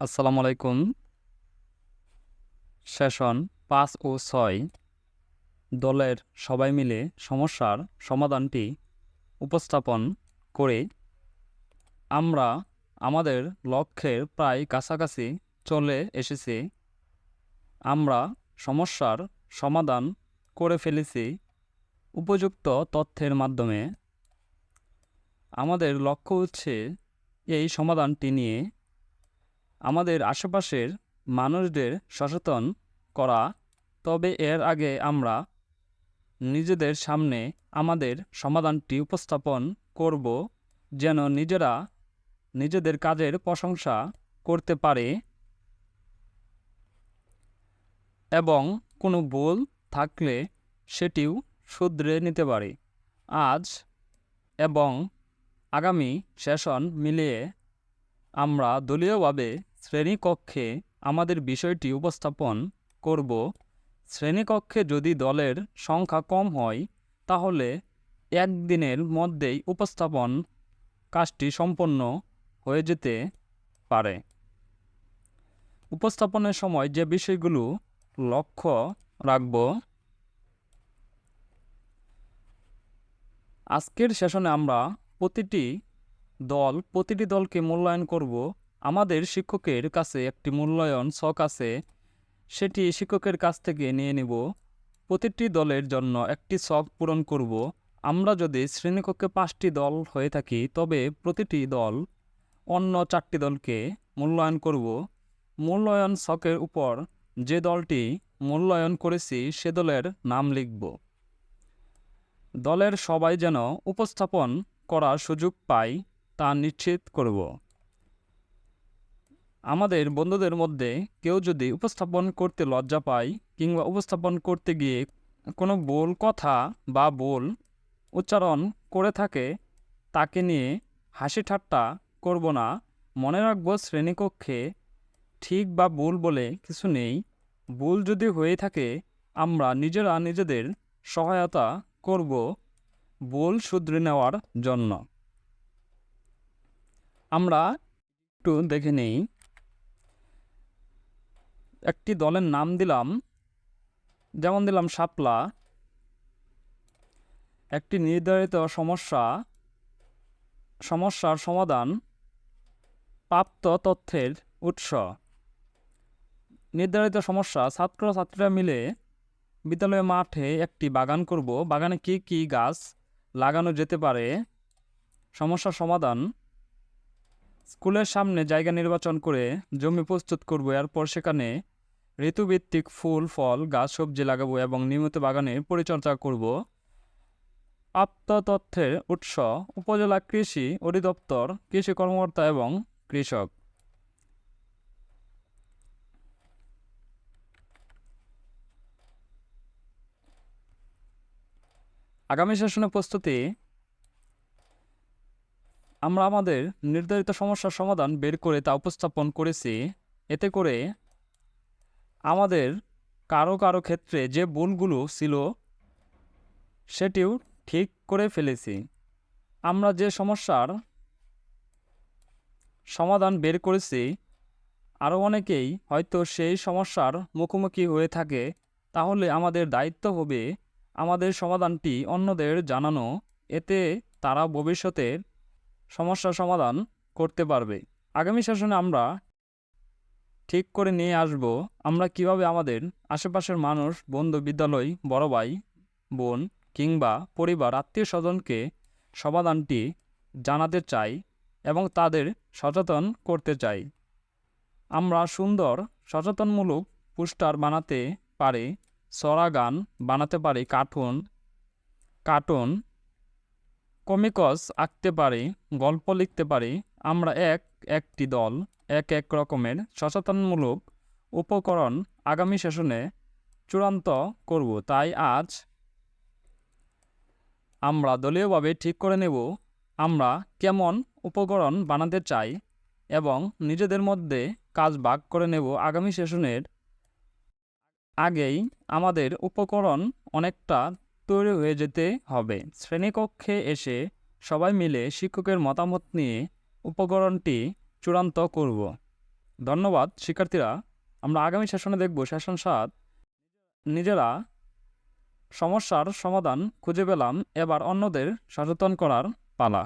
আসসালামু আলাইকুম। সেশন পাঁচ ও ছয়। দলের সবাই মিলে সমস্যার সমাধানটি উপস্থাপন করে আমরা আমাদের লক্ষ্যের প্রায় কাছাকাছি চলে এসেছি। আমরা সমস্যার সমাধান করে ফেলেছি উপযুক্ত তথ্যের মাধ্যমে। আমাদের লক্ষ্য হচ্ছে এই সমাধানটি নিয়ে আমাদের আশেপাশের মানুষদের সচেতন করা, তবে এর আগে আমরা নিজেদের সামনে আমাদের সমাধানটি উপস্থাপন করব যেন নিজেরা নিজেদের কাজের প্রশংসা করতে পারে এবং কোনো ভুল থাকলে সেটিও শুধরে নিতে পারে। আজ এবং আগামী সেশন মিলিয়ে আমরা দলীয়ভাবে শ্রেণীকক্ষে আমাদের বিষয়টি উপস্থাপন করব। শ্রেণীকক্ষে যদি দলের সংখ্যা কম হয়, তাহলে একদিনের মধ্যেই উপস্থাপন কাজটি সম্পন্ন হয়ে যেতে পারে। উপস্থাপনের সময় যে বিষয়গুলো লক্ষ্য রাখব। আজকের সেশনে আমরা প্রতিটি দল, প্রতিটি দলকে মূল্যায়ন করব। আমাদের শিক্ষকের কাছে একটি মূল্যায়ন ছক আছে, সেটি শিক্ষকের কাছ থেকে নিয়ে নেব। প্রতিটি দলের জন্য একটি ছক পূরণ করব। আমরা যদি শ্রেণীকক্ষে পাঁচটি দল হয়ে থাকি, তবে প্রতিটি দল অন্য চারটি দলকে মূল্যায়ন করব। মূল্যায়ন ছকের উপর যে দলটি মূল্যায়ন করেছি, সে দলের নাম লিখব। দলের সবাই যেন উপস্থাপন করার সুযোগ পায়। তা নিশ্চিত করব। আমাদের বন্ধুদের মধ্যে কেউ যদি উপস্থাপন করতে লজ্জা পায় কিংবা উপস্থাপন করতে গিয়ে কোনো ভুল কথা বা ভুল উচ্চারণ করে থাকে, তাকে নিয়ে হাসি ঠাট্টা করব না। মনে রাখব, শ্রেণীকক্ষে ঠিক বা ভুল বলে কিছু নেই। ভুল যদি হয়ে থাকে, আমরা নিজেরা নিজেদের সহায়তা করব ভুল শুধরে নেওয়ার জন্য। আমরা একটু দেখে নেই। একটি দলের নাম দিলাম। যেমন দিলাম শাপলা। একটি নির্ধারিত সমস্যা, সমস্যার সমাধান, প্রাপ্ত তথ্যের উৎস। নির্ধারিত সমস্যা ছাত্র ছাত্রীরা মিলে বিদ্যালয় মাঠে একটি বাগান করব। বাগানে কি কি গাছ লাগানো যেতে পারে? সমস্যার সমাধান স্কুলের সামনে জায়গা নির্বাচন করে জমি প্রস্তুত করব, এরপর সেখানে ঋতুভিত্তিক ফুল, ফল, গাছ, সবজি লাগাবো এবং নিয়মিত বাগানের পরিচর্যা করব। প্রাপ্ত তথ্যের উৎস, উপজেলা কৃষি অধিদপ্তর, কৃষি কর্মকর্তা এবং কৃষক। আগামী সেশনের প্রস্তুতি আমরা আমাদের নির্ধারিত সমস্যার সমাধান বের করে তা উপস্থাপন করেছি। এতে করে আমাদের কারও কারও ক্ষেত্রে যে ভুলগুলো ছিল, সেটিও ঠিক করে ফেলেছি। আমরা যে সমস্যার সমাধান বের করেছি আরও অনেকেই হয়তো সেই সমস্যার মুখোমুখি হয়ে থাকে। তাহলে আমাদের দায়িত্ব হবে আমাদের সমাধানটি অন্যদের জানানো। এতে তারা ভবিষ্যতের সমস্যার সমাধান করতে পারবে। আগামী সেশনে আমরা ঠিক করে নিয়ে আসব, আমরা কীভাবে আমাদের আশেপাশের মানুষ, বন্ধু, বিদ্যালয়, বড় ভাই, বোন কিংবা পরিবার, আত্মীয় স্বজনকে সমাধানটি জানাতে চাই এবং তাদের সচেতন করতে চাই। আমরা সুন্দর, সচেতনমূলক পোস্টার বানাতে পারি সরা গান বানাতে পারি, কার্টুন কার্টুন কমিকস আঁকতে পারি, গল্প লিখতে পারি, আমরা এক, একটি দল, এক এক রকমের সচেতনমূলক উপকরণ আগামী সেশনে চূড়ান্ত করব। তাই আজ আমরা দলীয়ভাবে ঠিক করে নেব আমরা কেমন উপকরণ বানাতে চাই এবং নিজেদের মধ্যে কাজ ভাগ করে নেব আগামী সেশনের আগেই আমাদের উপকরণ অনেকটা তৈরি হয়ে যেতে হবে। শ্রেণীকক্ষে এসে সবাই মিলে শিক্ষকের মতামত নিয়ে উপকরণটি চূড়ান্ত করব। ধন্যবাদ, শিক্ষার্থীরা। আমরা আগামী সেশনে দেখব। সেশন সাত, নিজেরা সমস্যার সমাধান খুঁজে পেলাম। এবার অন্যদের সচেতন করার পালা।